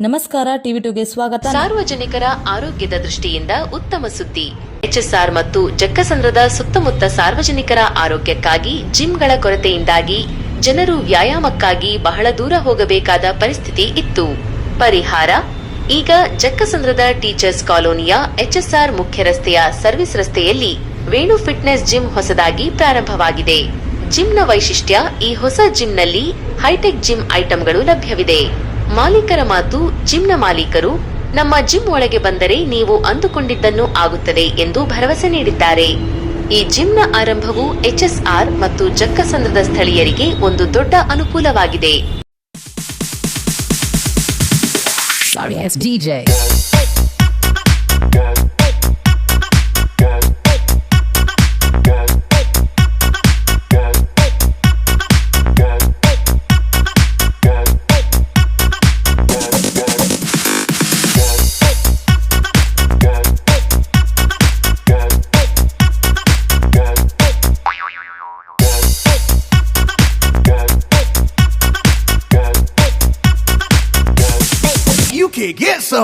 ನಮಸ್ಕಾರ, ಟಿವಿ ಟುಗೆ ಸ್ವಾಗತ. ಸಾರ್ವಜನಿಕರ ಆರೋಗ್ಯದ ದೃಷ್ಟಿಯಿಂದ ಉತ್ತಮ ಸುದ್ದಿ. ಎಚ್ಎಸ್ಆರ್ ಮತ್ತು ಜಕ್ಕಸಂದ್ರದ ಸುತ್ತಮುತ್ತ ಸಾರ್ವಜನಿಕರ ಆರೋಗ್ಯಕ್ಕಾಗಿ, ಜಿಮ್ಗಳ ಕೊರತೆಯಿಂದಾಗಿ ಜನರು ವ್ಯಾಯಾಮಕ್ಕಾಗಿ ಬಹಳ ದೂರ ಹೋಗಬೇಕಾದ ಪರಿಸ್ಥಿತಿ ಇತ್ತು. ಪರಿಹಾರ? ಈಗ ಜಕ್ಕಸಂದ್ರದ ಟೀಚರ್ಸ್ ಕಾಲೋನಿಯ ಎಚ್ಎಸ್ಆರ್ ಮುಖ್ಯ ರಸ್ತೆಯ ಸರ್ವಿಸ್ ರಸ್ತೆಯಲ್ಲಿ ವೇಣು ಫಿಟ್ನೆಸ್ ಜಿಮ್ ಹೊಸದಾಗಿ ಪ್ರಾರಂಭವಾಗಿದೆ. ಜಿಮ್ನ ವೈಶಿಷ್ಟ್ಯ, ಈ ಹೊಸ ಜಿಮ್ನಲ್ಲಿ ಹೈಟೆಕ್ ಜಿಮ್ ಐಟಂಗಳು ಲಭ್ಯವಿದೆ. ಮಾಲೀಕರ ಮಾತು ಜಿಮ್ನ ಮಾಲೀಕರು, ನಮ್ಮ ಜಿಮ್ ಒಳಗೆ ಬಂದರೆ ನೀವು ಅಂದುಕೊಂಡಿದ್ದನ್ನು ಆಗುತ್ತದೆ ಎಂದು ಭರವಸೆ ನೀಡಿದ್ದಾರೆ. ಈ ಜಿಮ್ನ ಆರಂಭವು ಎಚ್ಎಸ್ಆರ್ ಮತ್ತು ಜಕ್ಕಸಂದ್ರದ ಸ್ಥಳೀಯರಿಗೆ ಒಂದು ದೊಡ್ಡ ಅನುಕೂಲವಾಗಿದೆ. Sorry, it's DJ. You can get some.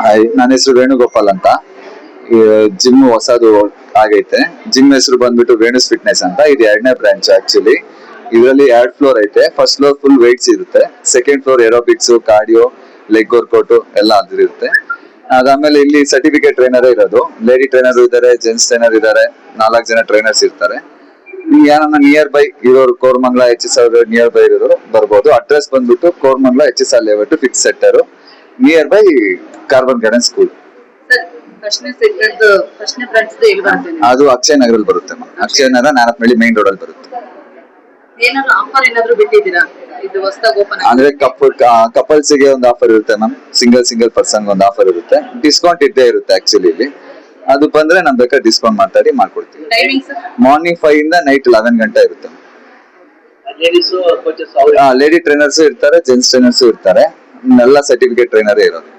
Hi ನನ್ನ ಹೆಸರು ವೇಣುಗೋಪಾಲ್ ಅಂತ ಜಿಮ್ ಹೊಸದು ಆಗೈತೆ. ಜಿಮ್ ಹೆಸರು ಬಂದ್ಬಿಟ್ಟು ವೇಣುಸ್ ಫಿಟ್ನೆಸ್ ಅಂತ. ಇದು ಎರಡನೇ ಬ್ರಾಂಚ್ ಆಕ್ಚುಲಿ ಇದರಲ್ಲಿ ಎರಡ್ ಫ್ಲೋರ್ ಐತೆ. ಫಸ್ಟ್ ಫ್ಲೋರ್ ಫುಲ್ ವೆಯ್ಟ್ಸ್ ಇರುತ್ತೆ. Second floor aerobics cardio leg workout ಎಲ್ಲ ಅದಿರುತ್ತೆ ಅದಾದ್ಮೇಲೆ ಇಲ್ಲಿ ಸರ್ಟಿಫಿಕೇಟ್ ಟ್ರೈನರ್ ಇರೋದು. ಲೇಡಿ ಟ್ರೈನರ್ ಇದ್ದಾರೆ ಜೆಂಟ್ಸ್ ಟ್ರೈನರ್ ಇದ್ದಾರೆ. ನಾಲ್ಕು ಜನ ಟ್ರೈನರ್ಸ್ ಇರ್ತಾರೆ. ಯಾರನ್ನ ನಿಯರ್ ಬೈ ಇರೋರು, Koramangala H S R nearby ಇರೋರು ಬರ್ಬೋದು. ಅಡ್ರೆಸ್ ಬಂದ್ಬಿಟ್ಟು Koramangala H S R layout fix ಸೆಟ್ಟರು near by carbon garden school ಅದು ಅಕ್ಷಯ ನಗರಲ್ಲಿ ಬರುತ್ತೆ ma'am Akshaya Nagar Nanappanahalli main road ಅಲ್ಲಿ ಬರುತ್ತೆ. ಏನಾದ್ರು ಆಫರ್ ಏನಾದ್ರು ಬಿಟ್ಟಿದ್ದೀರಾ? ಇದು ಹೊಸದಾಗಿ ಓಪನ್ ಅಂದ್ರೆ ಕಪಲ್ ಕಪಲ್ಸ್ಗೆ ಒಂದು ಆಫರ್ ಇರುತ್ತೆ ಮ್ಯಾಮ್ ಸಿಂಗಲ್ ಸಿಂಗಲ್ ಪರ್ಸನ್ ಒಂದು ಆಫರ್ ಇರುತ್ತೆ. ಡಿಸ್ಕೌಂಟ್ ಇದ್ದೇ ಇರುತ್ತೆ ಆಕ್ಚುಲಿ ಇಲ್ಲಿ. ಅದು ಬಂದ್ರೆ ನಮ್ ಬೇಕಾದ್ರೆ ಡಿಸ್ಕೌಂಟ್ ಮಾತಾಡಿ ಮಾಡ್ಕೊಡ್ತೀವಿ ಟೈಮಿಂಗ್ಸ್ ಮಾರ್ನಿಂಗ್ ಫೈವ್ ಇಂದ ನೈಟ್ ಲೆವೆನ್ ಗಂಟೆ ಇರುತ್ತೆ. ಲೇಡಿ ಟ್ರೈನರ್ಸ್ ಇರ್ತಾರೆ ಜೆಂಟ್ಸ್ ಟ್ರೈನರ್ಸ್ ಇರ್ತಾರೆ. ಎಲ್ಲ ಸರ್ಟಿಫಿಕೇಟ್ ಟ್ರೈನರೇ ಇರೋದು.